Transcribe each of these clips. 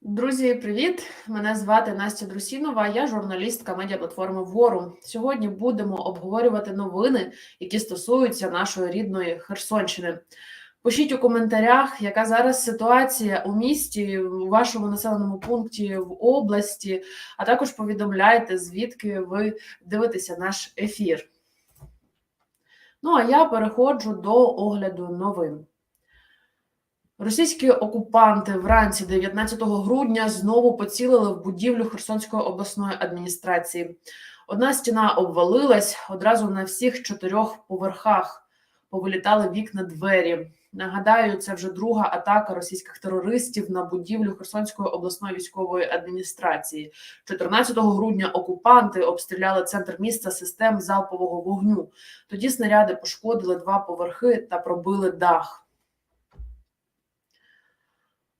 Друзі, привіт! Мене звати Настя Друсінова. Я журналістка медіаплатформи Вору. Сьогодні будемо обговорювати новини, які стосуються нашої рідної Херсонщини. Пишіть у коментарях, яка зараз ситуація у місті, у вашому населеному пункті в області, а також повідомляйте, звідки ви дивитеся наш ефір. Ну а я переходжу до огляду новин. Російські окупанти вранці 19 грудня знову поцілили в будівлю Херсонської обласної адміністрації. Одна стіна обвалилась одразу на всіх чотирьох поверхах. Повилітали вікна двері. Нагадаю, це вже друга атака російських терористів на будівлю Херсонської обласної військової адміністрації. 14 грудня окупанти обстріляли центр міста систем залпового вогню. Тоді снаряди пошкодили два поверхи та пробили дах.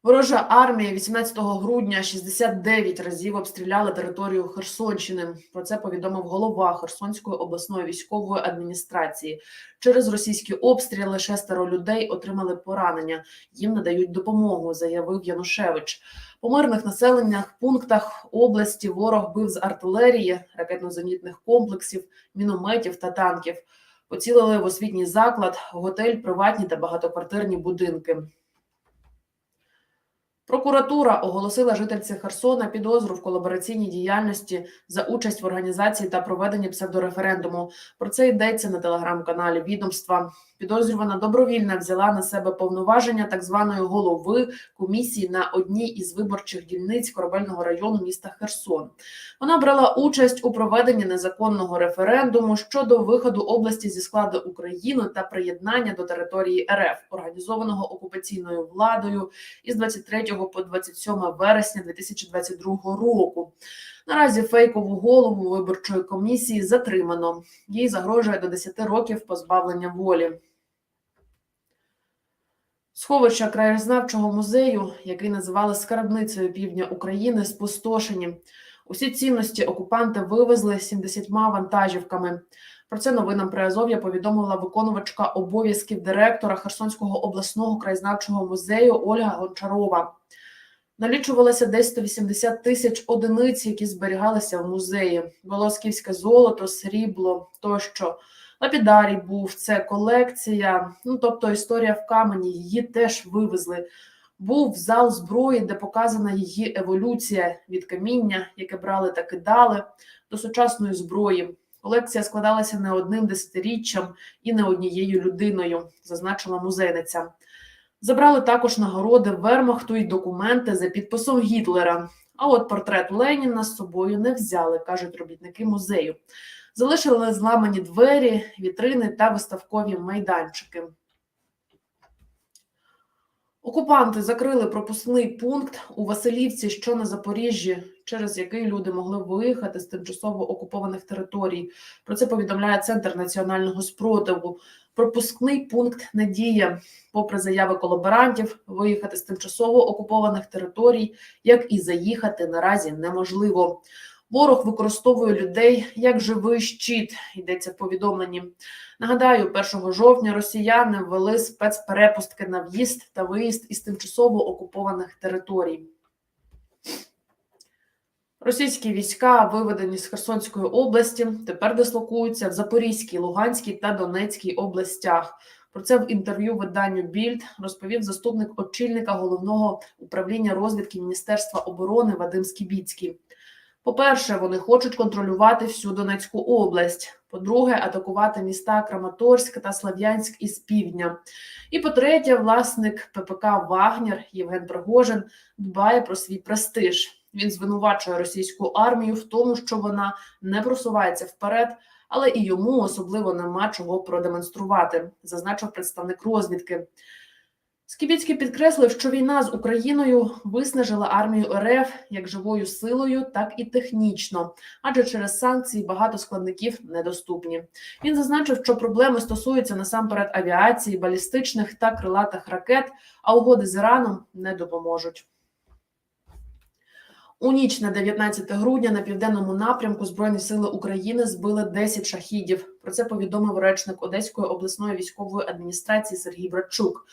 Ворожа армія 18 грудня 69 разів обстріляла територію Херсонщини. Про це повідомив голова Херсонської обласної військової адміністрації. Через російські обстріли шестеро людей отримали поранення. Їм надають допомогу, заявив Янушевич. По мирних населених пунктах області ворог бив з артилерії, ракетно-зенітних комплексів, мінометів та танків. Поцілили в освітній заклад, готель, приватні та багатоквартирні будинки. Прокуратура оголосила жительці Херсона підозру в колабораційній діяльності за участь в організації та проведенні псевдореферендуму. Про це йдеться на телеграм-каналі відомства. Підозрювана добровільно взяла на себе повноваження так званої голови комісії на одній із виборчих дільниць корабельного району міста Херсон. Вона брала участь у проведенні незаконного референдуму щодо виходу області зі складу України та приєднання до території РФ, організованого окупаційною владою із 23 по 27 вересня 2022 року. Наразі фейкову голову виборчої комісії затримано. Їй загрожує до 10 років позбавлення волі. Сховища краєзнавчого музею, який називали скарбницею півдня України, спустошені. Усі цінності окупанти вивезли 70 вантажівками. Про це новинам Приазов'я повідомила виконувачка обов'язків директора Херсонського обласного краєзнавчого музею Ольга Гончарова. Налічувалося десь 180 тисяч одиниць, які зберігалися в музеї. Волосківське золото, срібло тощо. Лапідарій був це колекція. Ну тобто історія в камені. Її теж вивезли. Був зал зброї, де показана її еволюція від каміння, яке брали та кидали, до сучасної зброї. Колекція складалася не одним десятиріччям і не однією людиною, зазначила музейниця. Забрали також нагороди Вермахту і документи за підписом Гітлера. А от портрет Леніна з собою не взяли, кажуть робітники музею. Залишили зламані двері, вітрини та виставкові майданчики. Окупанти закрили пропускний пункт у Василівці, що на Запоріжжі, через який люди могли виїхати з тимчасово окупованих територій. Про це повідомляє Центр національного спротиву. Пропускний пункт не діє, попри заяви колаборантів, виїхати з тимчасово окупованих територій, як і заїхати наразі неможливо. Ворог використовує людей як живий щит. Йдеться в повідомленні. Нагадаю, 1 жовтня росіяни ввели спецперепустки на в'їзд та виїзд із тимчасово окупованих територій. Російські війська, виведені з Херсонської області, тепер дислокуються в Запорізькій, Луганській та Донецькій областях. Про це в інтерв'ю виданню Більд розповів заступник очільника головного управління розвідки Міністерства оборони Вадим Скібіцький. По-перше, вони хочуть контролювати всю Донецьку область. По-друге, атакувати міста Краматорськ та Слав'янськ із півдня. І по-третє, власник ППК Вагнер Євген Пригожин дбає про свій престиж. Він звинувачує російську армію в тому, що вона не просувається вперед, але і йому особливо нема чого продемонструвати, зазначив представник розвідки. Скібіцький підкреслив, що війна з Україною виснажила армію РФ як живою силою, так і технічно, адже через санкції багато складників недоступні. Він зазначив, що проблеми стосуються насамперед авіації, балістичних та крилатих ракет, а угоди з Іраном не допоможуть. У ніч на 19 грудня на південному напрямку Збройні сили України збили 10 шахідів. Про це повідомив речник Одеської обласної військової адміністрації Сергій Братчук.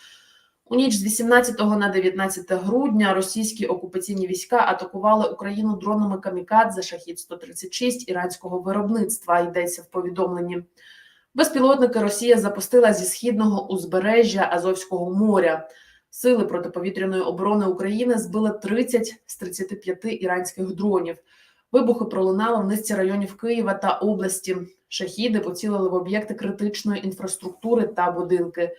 У ніч з 18 на 19 грудня російські окупаційні війська атакували Україну дронами камікадзе шахід 136 іранського виробництва. Йдеться в повідомленні. Безпілотники Росія запустила зі східного узбережжя Азовського моря. Сили протиповітряної оборони України збили 30 з 35 іранських дронів. Вибухи пролунали в низці районів Києва та області. Шахіди поцілили в об'єкти критичної інфраструктури та будинки.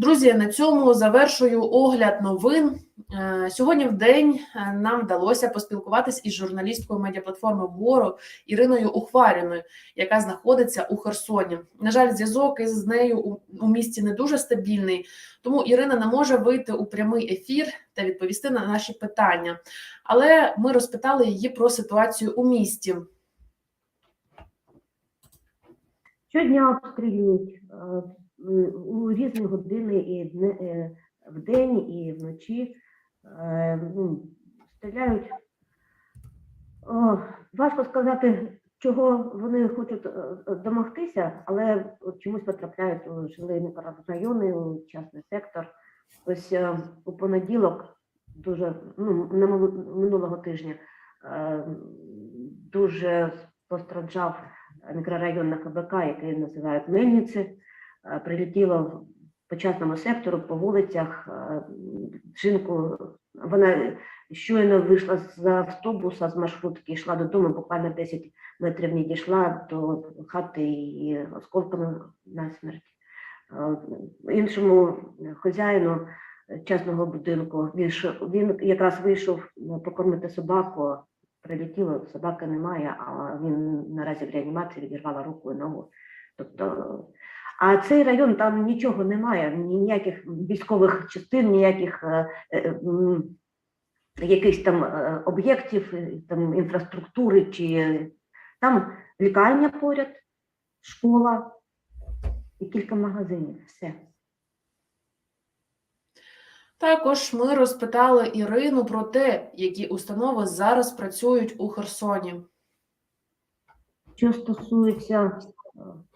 Друзі, на цьому завершую огляд новин. Е, Сьогодні в день е, нам вдалося поспілкуватись із журналісткою медіаплатформи Вору Іриною Ухваріною, яка знаходиться у Херсоні. На жаль, зв'язок із нею у, у місті не дуже стабільний, тому Ірина не може вийти у прямий ефір та відповісти на наші питання. Але ми розпитали її про ситуацію у місті. Щодня обстрілюють е, у різні години і дне- е, вдень, і вночі. Е, ну, Стріляють. Важко сказати, чого вони хочуть е, домогтися, але чомусь потрапляють у жилий мікрорайони, у частний сектор. Ось у понеділок, дуже ну, минулого тижня, дуже постраждав мікрорайон на КБК, який називають Мельниці, прилетіло в- по частному сектору, по вулицях. е, Жінку, вона щойно вийшла з автобуса, з маршрутки, йшла додому, буквально 10 метрів не дійшла до хати і осколками насмерть. Е, Іншому хазяїну частного будинку, він, він якраз вийшов е, покормити собаку, прилетіло, собаки немає, а він наразі в реанімації відірвала руку і ногу. Тобто, а цей район там нічого немає, ніяких військових частин, ніяких е, е, якихось там е, об'єктів, там інфраструктури, чи там лікарня поряд, школа і кілька магазинів. Все. Також ми розпитали Ірину про те, які установи зараз працюють у Херсоні. Що стосується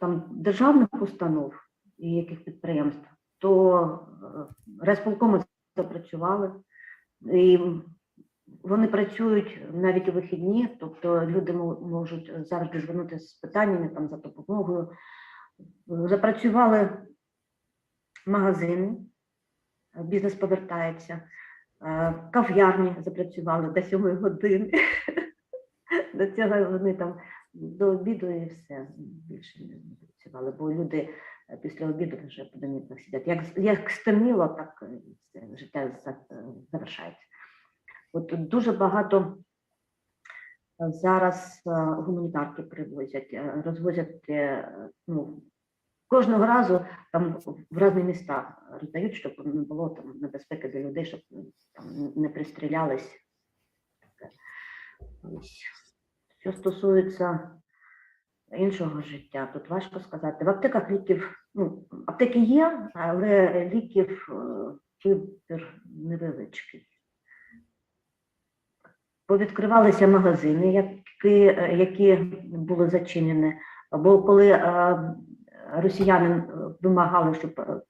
там державних установ і яких підприємств, то е, райсполкоми запрацювали, і вони працюють навіть у вихідні, тобто люди можуть завжди звернутися з питаннями там за допомогою. Запрацювали магазини, е, бізнес повертається, е, кав'ярні запрацювали до сьомої години. До цього вони там до обіду і все більше не працювали, бо люди е, після обіду вже по домівках сидять. Як, як стемніло, так е, життя е, завершається. От дуже багато зараз гуманітарки привозять, розвозять ну, кожного разу там в різні міста роздають, щоб не було там небезпеки для людей, щоб там не пристрілялись. Ось. Що стосується іншого життя, тут важко сказати. В аптеках ліків, ну, аптеки є, але ліків е, вибір невеличкий. Повідкривалися магазини, які, е, які були зачинені. Бо коли е, росіяни е, вимагали, щоб е,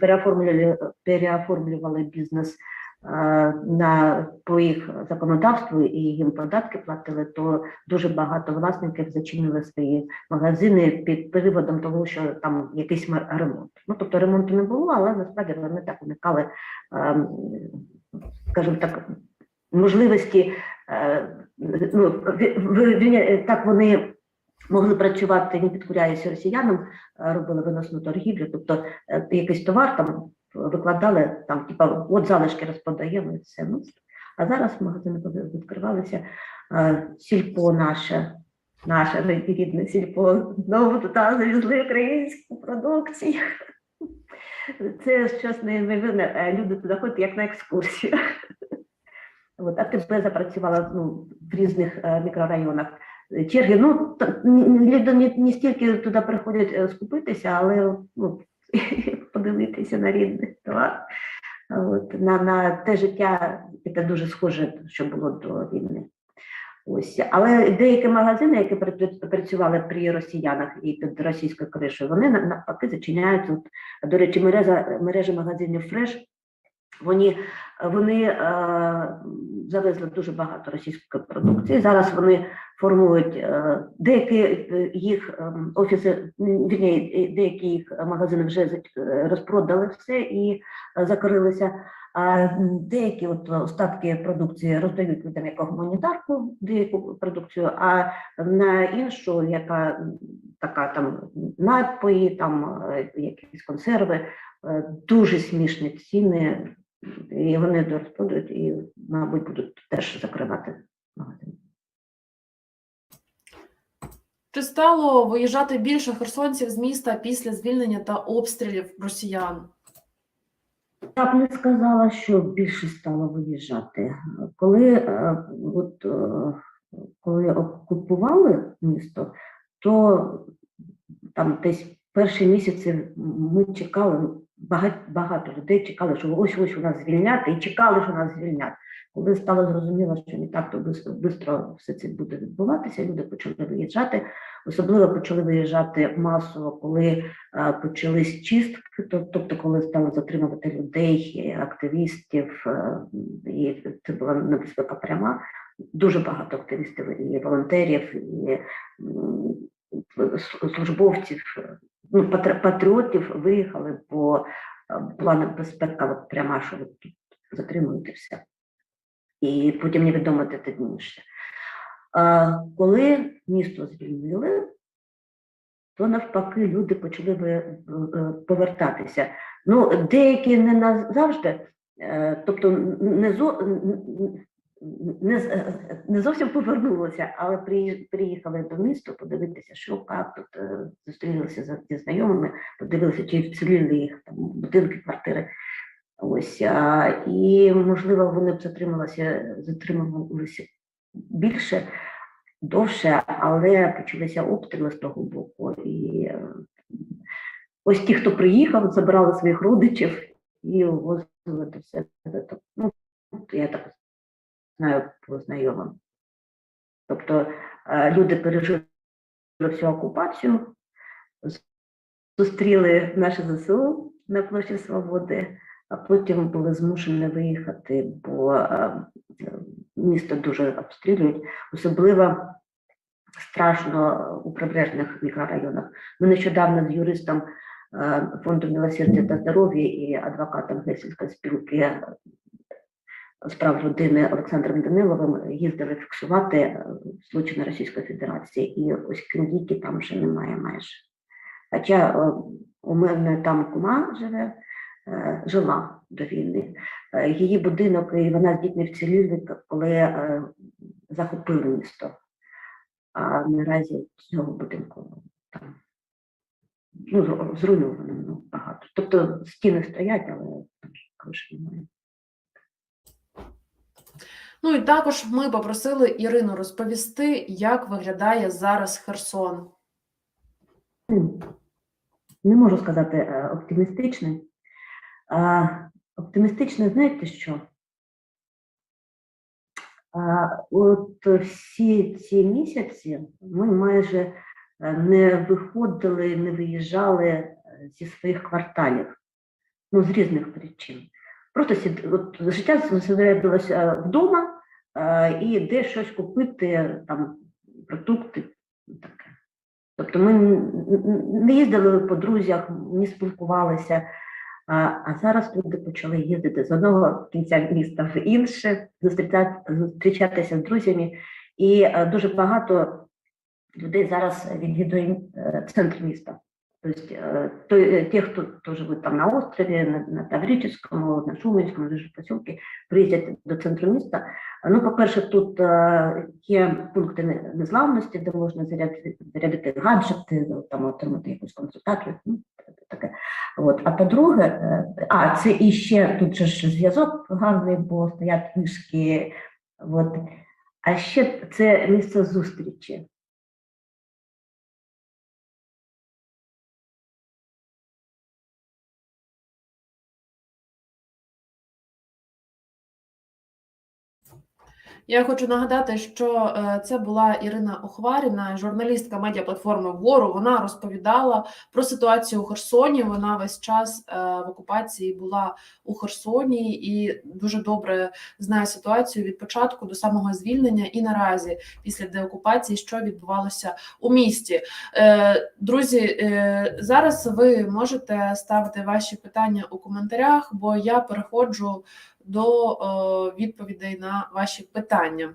переоформлювали, переоформлювали бізнес е, на по їх законодавству і їм податки платили, то дуже багато власників зачинили свої магазини під приводом того, що там якийсь ремонт. Ну тобто ремонту не було, але насправді вони так уникали, скажімо так, можливості. е, Ну, так вони могли працювати, не підкоряючись росіянам, робили виносну торгівлю, тобто е, якийсь товар там викладали, там, типа, от залишки розпродаємо і все. Ну, а зараз магазини відкривалися. Е, Сільпо наше, наше рідне сільпо, знову туди завезли українську продукцію. Це щось неймовірне. Е, Люди туди ходять як на екскурсію. От, АТБ запрацювала ну, в різних е, мікрорайонах. Черги, ну, люди не, не стільки туди приходять скупитися, але ну, подивитися на рідний товар. От, на, на те життя, яке дуже схоже, що було до війни. Ось, але деякі магазини, які працювали при росіянах і під російською кришею, вони навпаки зачиняються. От, до речі, мережа, мережа магазинів Фреш, вони, вони е, завезли дуже багато російської продукції. Зараз вони формують е, деякі е, їх ем, офіси, вірні, е, деякі їх магазини вже е, розпродали все і е, закрилися. А деякі от остатки продукції роздають людям як гуманітарку, деяку продукцію, а на іншу, яка така там напої, там е, якісь консерви, е, дуже смішні ціни, і вони розпродають і, мабуть, будуть теж закривати магазин. Чи стало виїжджати більше херсонців з міста після звільнення та обстрілів росіян? Я б не сказала, що більше стало виїжджати. Коли, е, от, е, коли окупували місто, то там десь перші місяці ми чекали, багато, багато людей чекали, що ось ось у нас звільнять, і чекали, що нас звільнять. Коли стало зрозуміло, що не так то швидко все це буде відбуватися, люди почали виїжджати. Особливо почали виїжджати масово, коли е, почались чистки, тобто коли стали затримувати людей, активістів, е, і це була небезпека пряма. Дуже багато активістів і волонтерів, і службовців, е, ну, патріотів виїхали, бо була небезпека пряма, що тут затримуєте все. І потім невідомо, де ти дінешся. Коли місто звільнили, то навпаки люди почали е, повертатися. Ну, деякі не назавжди, е, тобто не, зо, не, не зовсім повернулися, але приїхали до міста подивитися, що як тут е, зустрілися зі знайомими, подивилися, чи вціліли їх там будинки, квартири. Ось а, і можливо вони б затрималися, затримувалися більше, довше, але почалися обстріли з того боку. І е, ось ті, хто приїхав, забрали своїх родичів і возили до себе. Ну, я так знаю по знайомим. Тобто е, люди пережили всю окупацію, зустріли наше ЗСУ на площі Свободи, а потім були змушені виїхати, бо е, е, місто дуже обстрілюють, особливо страшно у прибережних мікрорайонах. Ми нещодавно з юристом е, фонду милосердя та здоров'я і адвокатом Гельсінської спілки е, з прав людини Олександром Даниловим їздили фіксувати злочини Російської Федерації, і ось Кіндійки там вже немає майже. Хоча у мене там кума живе, жила до війни. Е, Її будинок, і вона з дітьми вціліли, коли е, захопили місто. А наразі цього будинку там ну, зруйновано ну, багато. Тобто стіни стоять, але криші немає. Ну і також ми попросили Ірину розповісти, як виглядає зараз Херсон. Не можу сказати е, оптимістичний. А, Оптимістичний, знаєте що? А, От всі ці місяці ми майже е, не виходили, не виїжджали е, зі своїх кварталів, ну, з різних причин. Просто сід, от, життя зосередилося вдома е, і де щось купити, там, продукти, ну, таке. Тобто ми не їздили по друзях, не спілкувалися. А, зараз люди почали їздити з одного кінця міста в інше, зустрічати, зустрічатися з друзями. І е, дуже багато людей зараз відвідує е, центр міста. Тобто е, то, е, ті, хто, хто живуть там на острові, на, на Таврическому, на Шуменському, на посілки, приїздять до центру міста. Ну, по-перше, тут є пункти не- незламності, де можна зарядити, зарядити гаджети, там отримати якусь консультацію. Ну, таке. От. А по-друге, е, а це і ще тут же ж зв'язок гарний, бо стоять книжки. От. А ще це місце зустрічі. Я хочу нагадати, що е, це була Ірина Охваріна, журналістка медіаплатформи Вгору. Вона розповідала про ситуацію у Херсоні. Вона весь час е, в окупації була у Херсоні і дуже добре знає ситуацію від початку до самого звільнення і наразі після деокупації, що відбувалося у місті. Е, Друзі, зараз ви можете ставити ваші питання у коментарях, бо я переходжу до е, відповідей на ваші питання.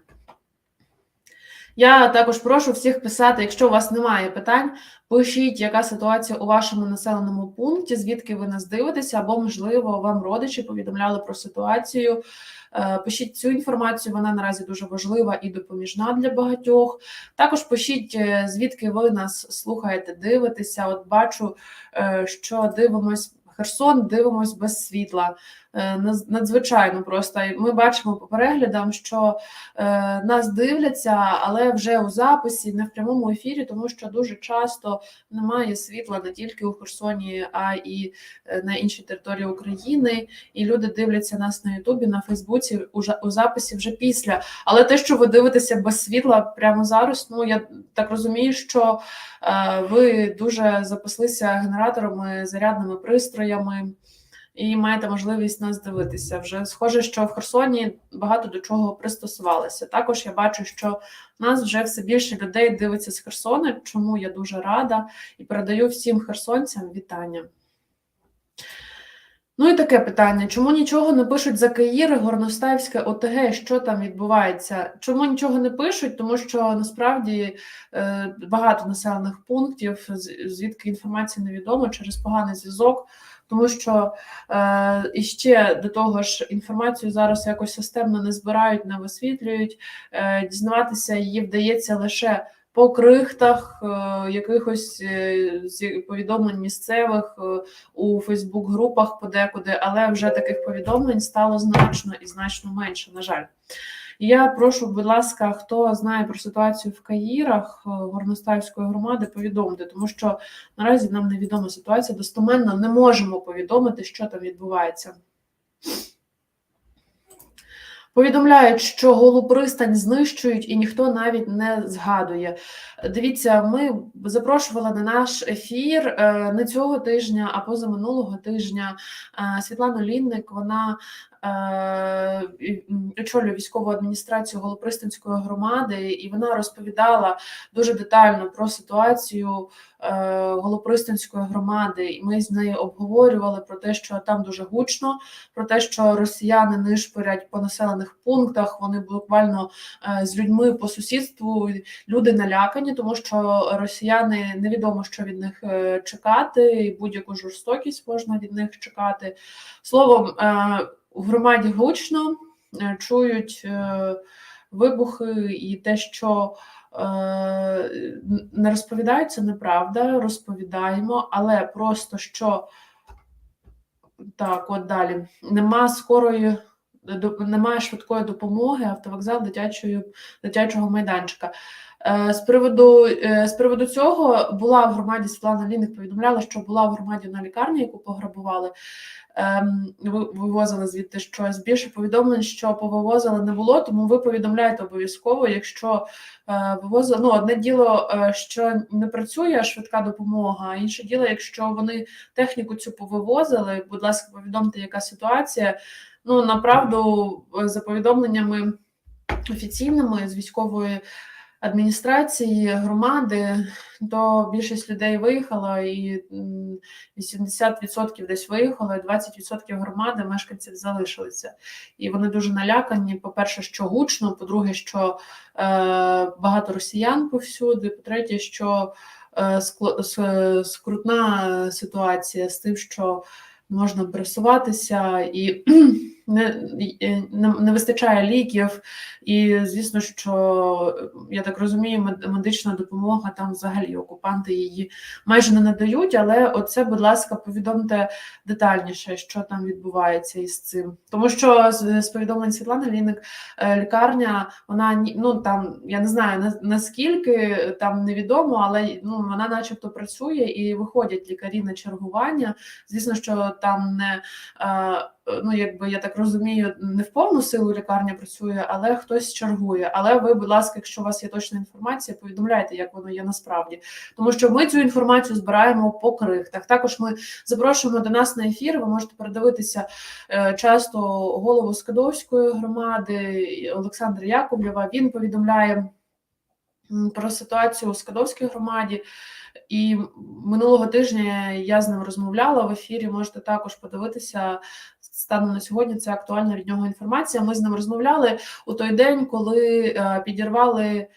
Я також прошу всіх писати, якщо у вас немає питань, пишіть, яка ситуація у вашому населеному пункті, звідки ви нас дивитеся, або, можливо, вам родичі повідомляли про ситуацію. Е, Пишіть цю інформацію, вона наразі дуже важлива і допоміжна для багатьох. Також пишіть, е, звідки ви нас слухаєте, дивитеся. От бачу, що дивимось Херсон, дивимось без світла. Е, Надзвичайно просто. Ми бачимо по переглядам, що е, нас дивляться, але вже у записі, не в прямому ефірі, тому що дуже часто немає світла не тільки у Херсоні, а і е, на іншій території України. І люди дивляться нас на Ютубі, на Фейсбуці у, записі вже після. Але те, що ви дивитеся без світла прямо зараз, ну я так розумію, що ви дуже запаслися генераторами, зарядними пристроями. І маєте можливість нас дивитися. Вже схоже, що в Херсоні багато до чого пристосувалися. Також я бачу, що нас вже все більше людей дивиться з Херсона, чому я дуже рада і передаю всім херсонцям вітання. Ну і таке питання: чому нічого не пишуть за Каїр, Горностаївське ОТГ? Що там відбувається? Чому нічого не пишуть? Тому що насправді е, багато населених пунктів, звідки інформація невідома через поганий зв'язок. Тому що е, ще до того ж інформацію зараз якось системно не збирають, не висвітлюють. Е, дізнаватися її вдається лише по крихтах е, якихось е, повідомлень місцевих е, у Фейсбук-групах подекуди, але вже таких повідомлень стало значно і значно менше, на жаль. Я прошу, будь ласка, хто знає про ситуацію в Каїрах Горностаївської громади, повідомте, тому що наразі нам невідома ситуація. Достоменно не можемо повідомити, що там відбувається. Повідомляють, що голу пристань знищують і ніхто навіть не згадує. Дивіться, ми запрошували на наш ефір е, не цього тижня, а позаминулого тижня е, Світлану Лінник. Вона очолює військову адміністрацію Голопристанської громади, і вона розповідала дуже детально про ситуацію е, Голопристанської громади. І ми з нею обговорювали про те, що там дуже гучно, про те, що росіяни нишпорять по населених пунктах. Вони буквально е, з людьми по сусідству. Люди налякані, тому що росіяни невідомо, що від них е, чекати, і будь-яку жорстокість можна від них чекати. Словом, у громаді гучно е, чують е, вибухи і те, що е, не розповідають, це неправда, розповідаємо, але просто що так, от далі. Нема скорої, немає швидкої допомоги, автовокзал дитячої, дитячого майданчика. Е, З приводу, е, з приводу цього була в громаді Світлана Ліник повідомляла, що була в громаді на лікарні, яку пограбували. Ем, вивозили звідти щось. Більше повідомлень, що повивозили не було, тому ви повідомляєте обов'язково, якщо е, вивозили. Ну, одне діло, що не працює швидка допомога, а інше діло, якщо вони техніку цю повивозили, будь ласка, повідомте, яка ситуація. Ну, направду, за повідомленнями офіційними з військової адміністрації громади, то більшість людей виїхала, і м, 80% десь виїхало, і 20% громади мешканців залишилися. І вони дуже налякані. По-перше, що гучно, по-друге, що е, багато росіян повсюди, по-третє, що е, скрутна ситуація з тим, що можна пересуватися і не, не, вистачає ліків. І звісно, що я так розумію, мед- медична допомога там взагалі окупанти її майже не надають. Але оце, будь ласка, повідомте детальніше, що там відбувається із цим. Тому що з, повідомлень Світлани Ліник е, лікарня, вона ну там я не знаю наскільки там невідомо, але ну вона, начебто, працює і виходять лікарі на чергування. Звісно, що там не е, ну якби я так розумію, не в повну силу лікарня працює, але хтось чергує. Але ви, будь ласка, якщо у вас є точна інформація, повідомляйте, як воно є насправді, тому що ми цю інформацію збираємо по крихтах. Також ми запрошуємо до нас на ефір. Ви можете передивитися е, часто голову Скадовської громади Олександра Яковлєва. Він повідомляє про ситуацію у Скадовській громаді. І минулого тижня я з ним розмовляла в ефірі. Можете також подивитися станом на сьогодні. Це актуальна від нього інформація. Ми з ним розмовляли у той день, коли е, підірвали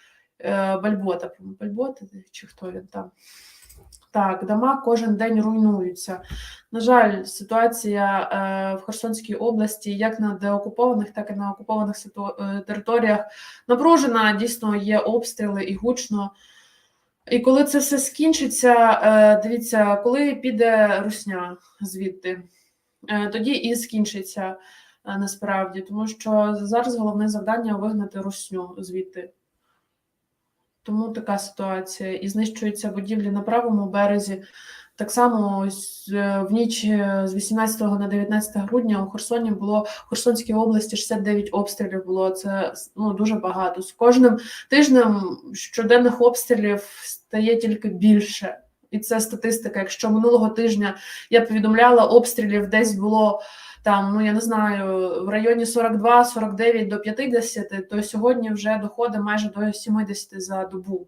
е, Бальбота. Бальбота чи хто він там? Так, дома кожен день руйнуються. На жаль, ситуація е, в Херсонській області, як на деокупованих, так і на окупованих територіях, напружена. Дійсно, є обстріли і гучно. І коли це все скінчиться, дивіться, коли піде русня звідти, тоді і скінчиться е, насправді, тому що зараз головне завдання вигнати русню звідти. Тому така ситуація. І знищуються будівлі на правому березі. Так само ось, е, в ніч е, з 18 на 19 грудня у Херсоні було в Херсонській області 69 обстрілів було. Це ну, дуже багато. З кожним тижнем щоденних обстрілів стає тільки більше. І це статистика. Якщо минулого тижня я повідомляла обстрілів, десь було там, ну я не знаю, в районі 42-49 до 50, то сьогодні вже доходить майже до 70 за добу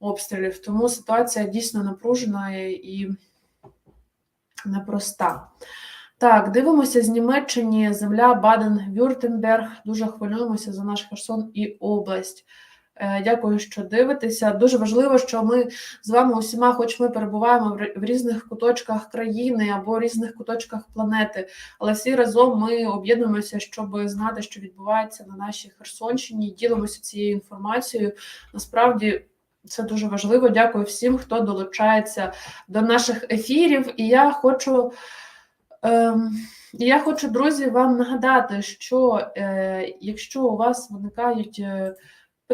обстрілів. Тому ситуація дійсно напружена і непроста. Так, дивимося з Німеччини, земля Баден-Вюртемберг. Дуже хвилюємося за наш Херсон і область. Е, Дякую, що дивитеся. Дуже важливо, що ми з вами усіма, хоч ми перебуваємо в різних куточках країни або різних куточках планети, але всі разом ми об'єднуємося, щоб знати, що відбувається на нашій Херсонщині, ділимося цією інформацією. Насправді це дуже важливо. Дякую всім, хто долучається до наших ефірів. І я хочу. Ем, я хочу, друзі, вам нагадати, що е, якщо у вас виникають е,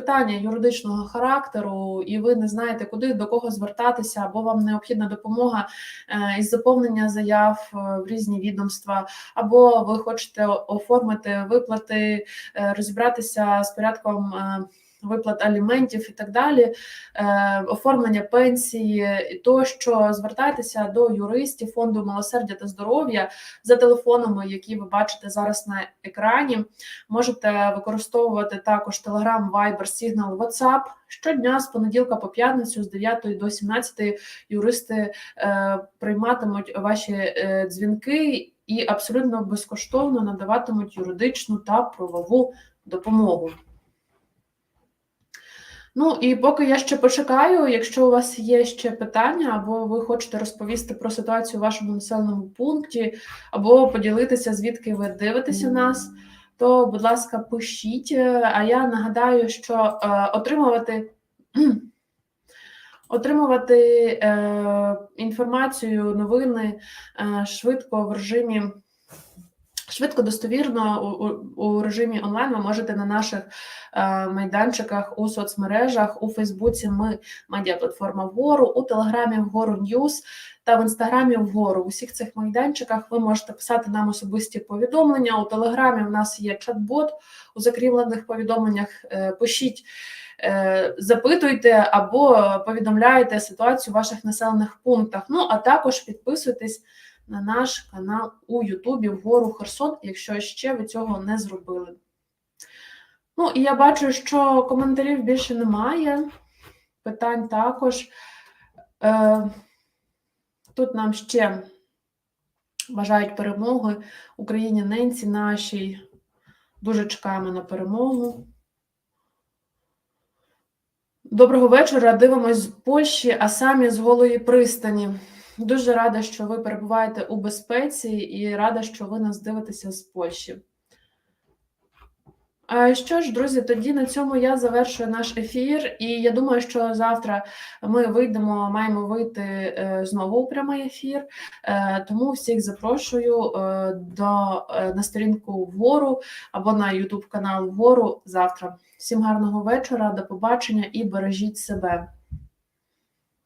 питання юридичного характеру, і ви не знаєте, куди до кого звертатися, або вам необхідна допомога е, із заповнення заяв е, в різні відомства, або ви хочете оформити виплати, е, розібратися з порядком. Виплат аліментів і так далі, е, оформлення пенсії, і тощо звертайтеся до юристів фонду милосердя та здоров'я за телефонами, які ви бачите зараз на екрані. Можете використовувати також Telegram, Viber, Signal, WhatsApp. Щодня з понеділка по п'ятницю з 9 до 17 юристи е, прийматимуть ваші е, дзвінки і абсолютно безкоштовно надаватимуть юридичну та правову допомогу. Ну і поки я ще почекаю, якщо у вас є ще питання, або ви хочете розповісти про ситуацію в вашому населеному пункті, або поділитися, звідки ви дивитеся нас, то, будь ласка, пишіть. Е, А я нагадаю, що е, отримувати. Отримувати е, інформацію, новини е, швидко в режимі швидко достовірно у, у, у режимі онлайн ви можете на наших е, майданчиках у соцмережах, у Фейсбуці ми медіаплатформа вгору, у Телеграмі вгору Ньюс та в інстаграмі вгору. У всіх цих майданчиках ви можете писати нам особисті повідомлення. У Телеграмі в нас є чат-бот у закріплених повідомленнях. Е, пишіть. е, Запитуйте або повідомляйте ситуацію в ваших населених пунктах. Ну а також підписуйтесь на наш канал у Ютубі вгору Херсон, якщо ще ви цього не зробили. Ну, і я бачу, що коментарів більше немає. Питань також. Е, тут нам ще бажають перемоги Україні ненці нашій. Дуже чекаємо на перемогу. Доброго вечора. Дивимось з Польщі, а самі з голої пристані. Дуже рада, що ви перебуваєте у безпеці, і рада, що ви нас дивитеся з Польщі. Що ж, друзі, тоді на цьому я завершую наш ефір, і я думаю, що завтра ми вийдемо, маємо вийти е, знову у прямий ефір. Е, Тому всіх запрошую е, до на сторінку вгору або на YouTube канал вгору завтра. Всім гарного вечора, до побачення і бережіть себе.